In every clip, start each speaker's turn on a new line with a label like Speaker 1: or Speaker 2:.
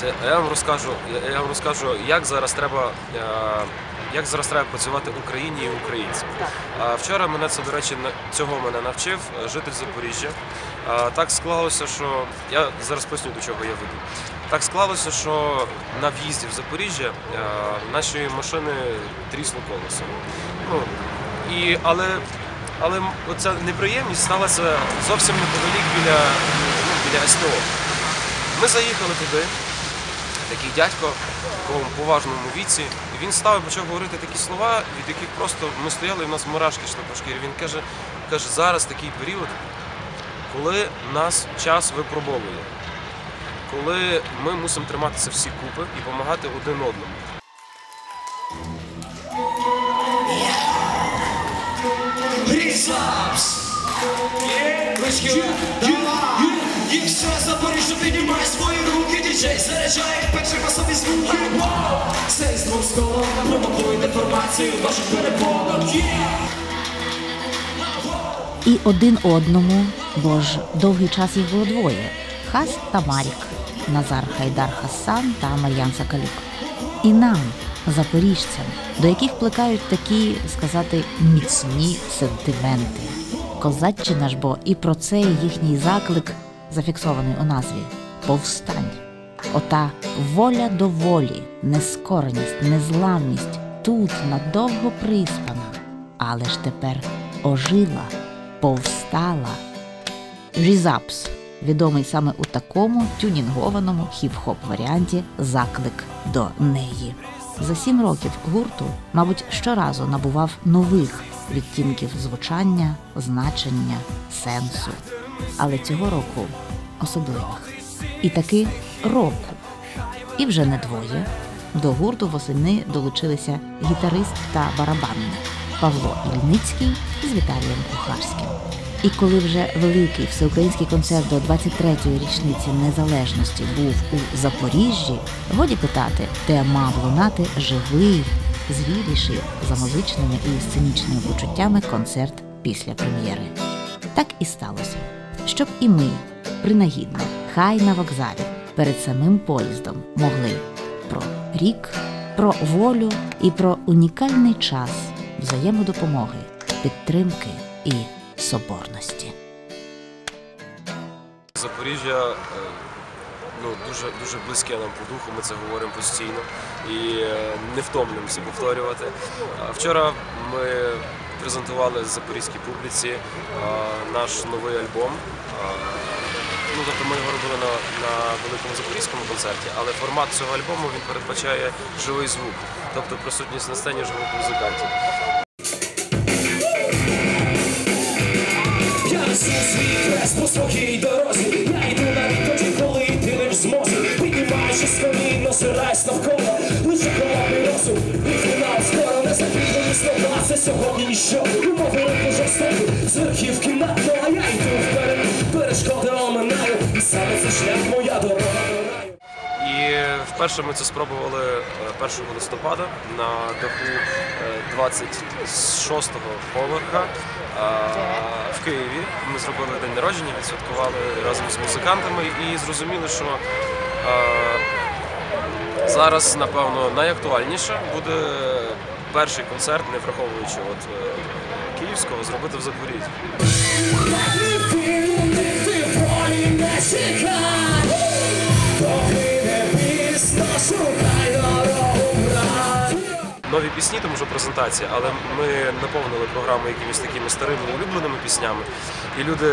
Speaker 1: Дивіться, я вам розкажу, я- вам розкажу, як зараз треба. е, Як зараз треба працювати Україні і українцям?
Speaker 2: Так.
Speaker 1: Вчора мене це, до речі, цього мене навчив е, житель Запоріжжя. Так склалося, що я зараз поясню, до чого я веду. Так склалося, що на в'їзді в Запоріжжя е, наші машини трісло колесо. Ну, і, але, але оця неприємність сталася зовсім неподалік біля, ну, біля СТО. Ми заїхали туди, такий дядько в такому поважному віці, і він став і почав говорити такі слова, від яких просто ми стояли, і в нас мурашки йшли по шкірі. Він каже, каже, зараз такий період, коли нас час випробовує, коли ми мусимо триматися всі купи і допомагати один одному.
Speaker 3: Вишки, давай! Якщо Запоріжжя, піднімай свої руки, діджей заряджає перший по собі звуки. Воу! Цей з двох сторон провокує деформацію ваших перепонок.
Speaker 2: І один одному, бо ж довгий час їх було двоє: Хас та Марік, Назар Хайдар Хасан та Мар'ян Сакалюк. І нам, запоріжцям, до яких плекають такі, сказати, міцні сентименти. Козаччина ж бо і про це їхній заклик зафіксований у назві Повстань. Ота воля до волі, нескореність, незламність тут надовго приспана, але ж тепер ожила, повстала. Різапс, відомий саме у такому тюнінгованому хіп-хоп варіанті заклик до неї. За сім років гурту, мабуть, щоразу набував нових відтінків звучання, значення, сенсу. Але цього року особливих. І таки року. І вже не двоє. До гурту восени долучилися гітарист та барабанник Павло Ільницький з Віталієм Кухарським. І коли вже великий всеукраїнський концерт до 23-ї річниці незалежності був у Запоріжжі, годі питати, де мав лунати живий, звіріший за музичними і сценічними почуттями концерт після прем'єри. Так і сталося, щоб і ми принагідно, хай на вокзалі перед самим поїздом могли про рік, про волю і про унікальний час взаємодопомоги, підтримки і соборності.
Speaker 1: Запоріжжя е, ну, дуже, дуже близьке нам по духу, ми це говоримо постійно і е, не втомлюємося повторювати. Вчора ми презентували запорізькій публіці е, наш новий альбом. Е, Ну, тобто ми його робили на, на великому запорізькому концерті, але формат цього альбому він передбачає живий звук, тобто присутність на сцені живих музикантів.
Speaker 3: Я свій хрест по своїй дорозі. Сьогодні ніщо. У мого руку жорстоко. З верхівки надто, а я йду вперед. Перешкоди оминаю. І саме це шлях моя дорога.
Speaker 1: І вперше ми це спробували е, 1 листопада на даху е, 26-го поверха е, в Києві. Ми зробили день народження, відсвяткували разом з музикантами і зрозуміли, що е, зараз, напевно, найактуальніше буде перший концерт, не враховуючи от е, київського, зробити в Запоріжжі. Нові пісні, тому що презентація, але ми наповнили програму якимись такими старими улюбленими піснями. І люди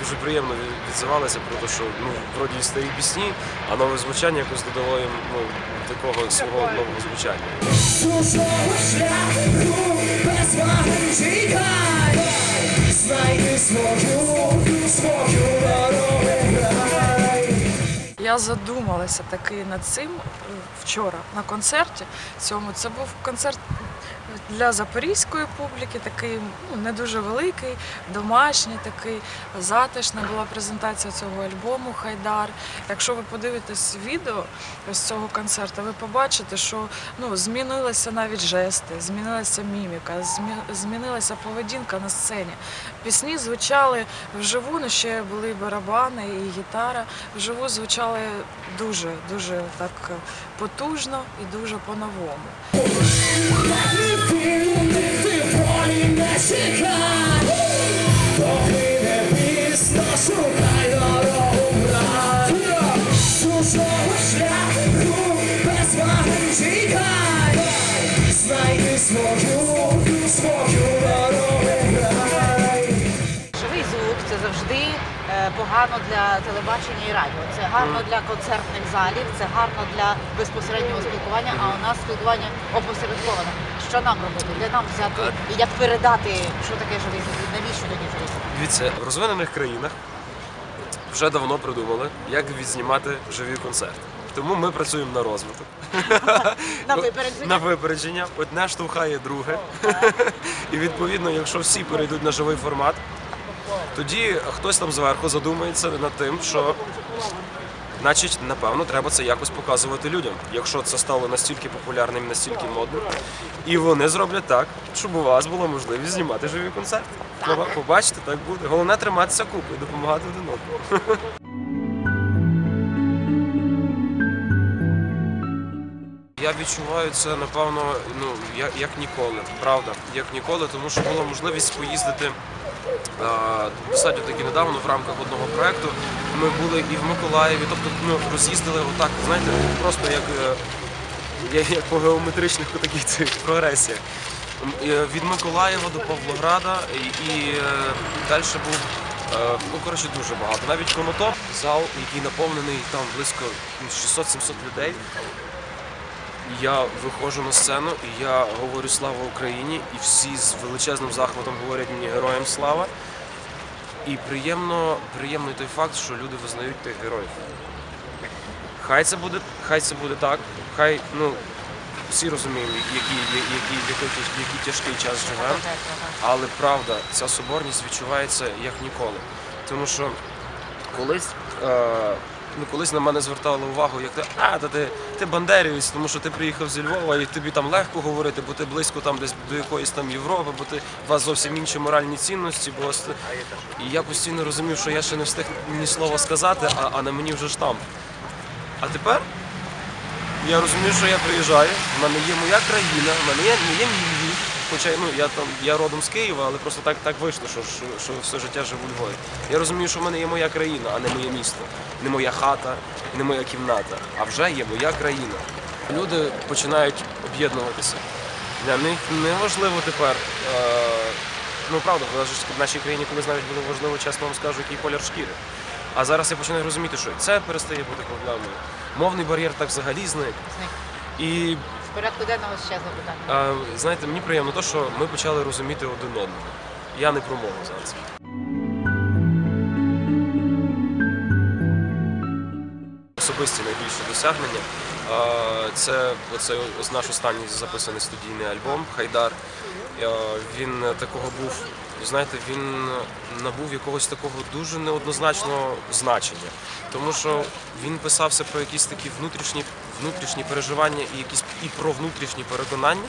Speaker 1: дуже приємно відзивалися про те, що ну, вроді і старі пісні, а нове звучання якось додало їм ну, такого свого нового звучання.
Speaker 3: Знайди свою, свою.
Speaker 4: Я задумалася таки над цим е, вчора на концерті. Цьому це був концерт для запорізької публіки такий ну, не дуже великий, домашній, такий затишна була презентація цього альбому Хайдар. Якщо ви подивитесь відео з цього концерту, ви побачите, що ну, змінилися навіть жести, змінилася міміка, змі- змінилася поведінка на сцені. Пісні звучали вживу, ну ще були барабани, і гітара. Вживу звучали дуже, дуже так потужно і дуже по-новому.
Speaker 5: Погано для телебачення і радіо. Це гарно для концертних залів, це гарно для безпосереднього спілкування. А у нас спілкування опосередковане. Що нам робити? Де нам взяти і як передати, що таке живий? Навіщо тоді звук?
Speaker 1: Дивіться, в розвинених країнах вже давно придумали, як відзнімати живі концерти. Тому ми працюємо на розвиток.
Speaker 5: На випередження?
Speaker 1: На випередження. Одне штовхає друге. І відповідно, якщо всі перейдуть на живий формат, тоді хтось там зверху задумається над тим, що значить, напевно, треба це якось показувати людям, якщо це стало настільки популярним, настільки модним. І вони зроблять так, щоб у вас була можливість знімати живі концерти. Побачите, так буде. Головне триматися купи і допомагати один одному. Я відчуваю це напевно ну як, як ніколи, правда, як ніколи, тому що була можливість поїздити достатньо таки недавно в рамках одного проекту. Ми були і в Миколаєві, тобто ну, роз'їздили отак, знаєте, просто як, е, як, по геометричних таких цих прогресіях. Е, Від Миколаєва до Павлограда і, е, далі був е, ну коротше дуже багато. Навіть Конотоп, зал, який наповнений там близько 600-700 людей. Я виходжу на сцену і я говорю слава Україні, і всі з величезним захватом говорять мені героям слава. І приємно, приємний той факт, що люди визнають тих героїв. Хай це буде, хай це буде так, хай ну всі розуміємо, який, який, який, який, тяжкий час живемо. Але правда, ця соборність відчувається як ніколи. Тому що колись, е, ну, колись на мене звертали увагу, як ти, а, та ти, ти бандерівець, тому що ти приїхав зі Львова і тобі там легко говорити, бо ти близько там десь до якоїсь там Європи, бо ти у вас зовсім інші моральні цінності. Бо і я постійно розумів, що я ще не встиг ні слова сказати, а, а на мені вже штамп. А тепер я розумію, що я приїжджаю, в мене є моя країна, в мене є, є мій. Хоча ну, я там я родом з Києва, але просто так, так вийшло, що, що, що все життя живу у Львові. Я розумію, що в мене є моя країна, а не моє місто, не моя хата, не моя кімната, а вже є моя країна. Люди починають об'єднуватися. Для них не важливо тепер. Е, ну правда, в нашій країні колись навіть було важливо, чесно вам скажу, який колір шкіри. А зараз я починаю розуміти, що це перестає бути проблемою. Мовний бар'єр так взагалі зник. І
Speaker 5: В порядку денного ще запитання.
Speaker 1: а, знаєте, мені приємно те, що ми почали розуміти один одного. Я не про мову зараз. Особисті найбільші досягнення. Це оце наш останній записаний студійний альбом Хайдар. Він такого був, знаєте, він набув якогось такого дуже неоднозначного значення. Тому що він писався про якісь такі внутрішні, внутрішні переживання і якісь і про внутрішні переконання.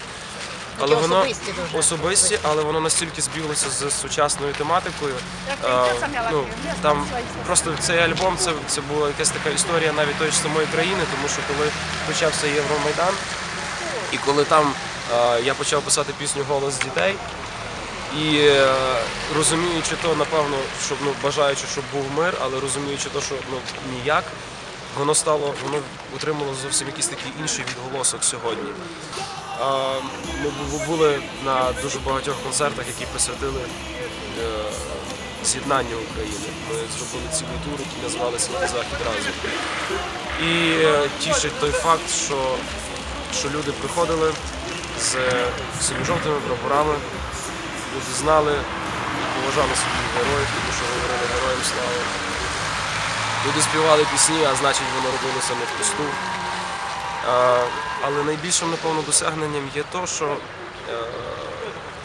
Speaker 5: Такі особисті дуже.
Speaker 1: особисті, але воно настільки збіглося з сучасною тематикою. А, ну, там просто цей альбом це, це була якась така історія навіть тої ж самої країни, тому що коли почався Євромайдан, і коли там е, я почав писати пісню Голос дітей. І е, розуміючи то, напевно, щоб ну бажаючи, щоб був мир, але розуміючи то, що ну ніяк, воно стало, воно отримало зовсім якийсь такий інший відголосок сьогодні. Ми були на дуже багатьох концертах, які присвятили е, з'єднанню України. Ми зробили цілий тур, який називалися «На захід разом. І е, тішить той факт, що, що люди приходили з синьо-жовтими прапорами, люди знали і поважали своїх героїв, тому що говорили героям слава. Люди співали пісні, а значить воно робилося не впусту. А, але найбільшим, напевно, досягненням є то, що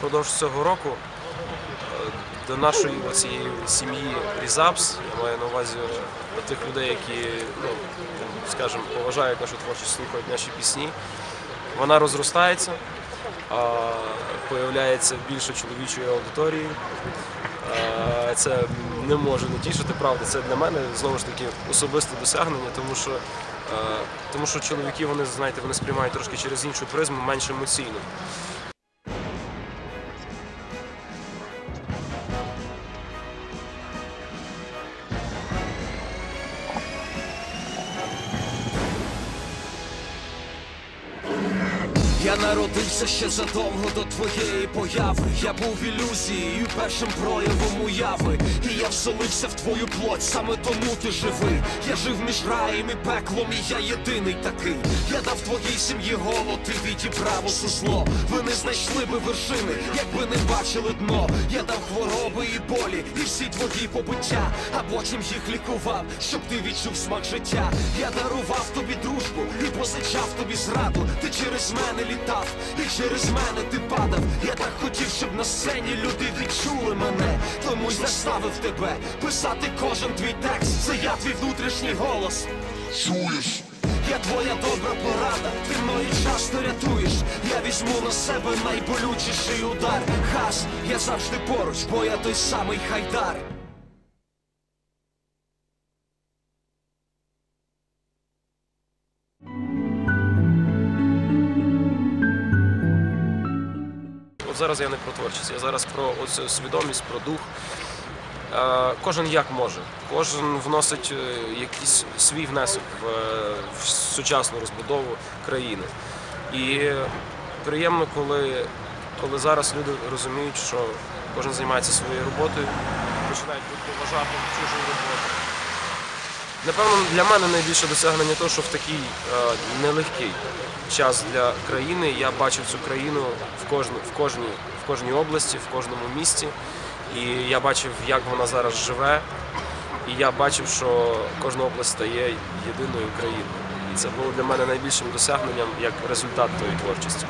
Speaker 1: впродовж цього року е, до нашої цієї сім'ї Різапс, я маю на увазі до тих людей, які, ну, скажімо, поважають нашу творчість, слухають наші пісні, вона розростається, появляється більше чоловічої аудиторії. Е, Це не може не тішити, правда. Це для мене знову ж таки особисте досягнення, тому що, е, тому що чоловіки вони знаєте, вони сприймають трошки через іншу призму, менш емоційно.
Speaker 3: Я народився ще задовго до твоєї появи. Я був ілюзією, першим проявом уяви. І я вселився в твою плоть, саме тому ти живий. Я жив між раєм і пеклом, і я єдиний такий. Я дав твоїй сім'ї голод, ти відібрав усе зло. Ви не знайшли би вершини, якби не бачили дно. Я дав і всі твої побиття, а потім їх лікував, щоб ти відчув смак життя. Я дарував тобі дружбу і позичав тобі зраду. Ти через мене літав, і через мене ти падав. Я так хотів, щоб на сцені люди відчули мене. Тому й заставив тебе писати кожен твій текст. Це я твій внутрішній голос. Чуєш? Я твоя добра порада, ти мною часто рятуєш. Візьму на себе найболючіший удар. Хас, я завжди поруч, бо я той самий хайдар.
Speaker 1: От зараз я не про творчість, я зараз про оцю свідомість, про дух. Е, Кожен як може, кожен вносить е, якийсь свій внесок е, в сучасну розбудову країни. І приємно, коли, коли зараз люди розуміють, що кожен займається своєю роботою, починають поважати чужу роботу. Напевно, для мене найбільше досягнення того, що в такий е, нелегкий час для країни я бачив цю країну в кожній, в кожній, в кожній області, в кожному місті. І я бачив, як вона зараз живе. І я бачив, що кожна область стає єдиною країною. Це було для мене найбільшим досягненням як результат тої творчості.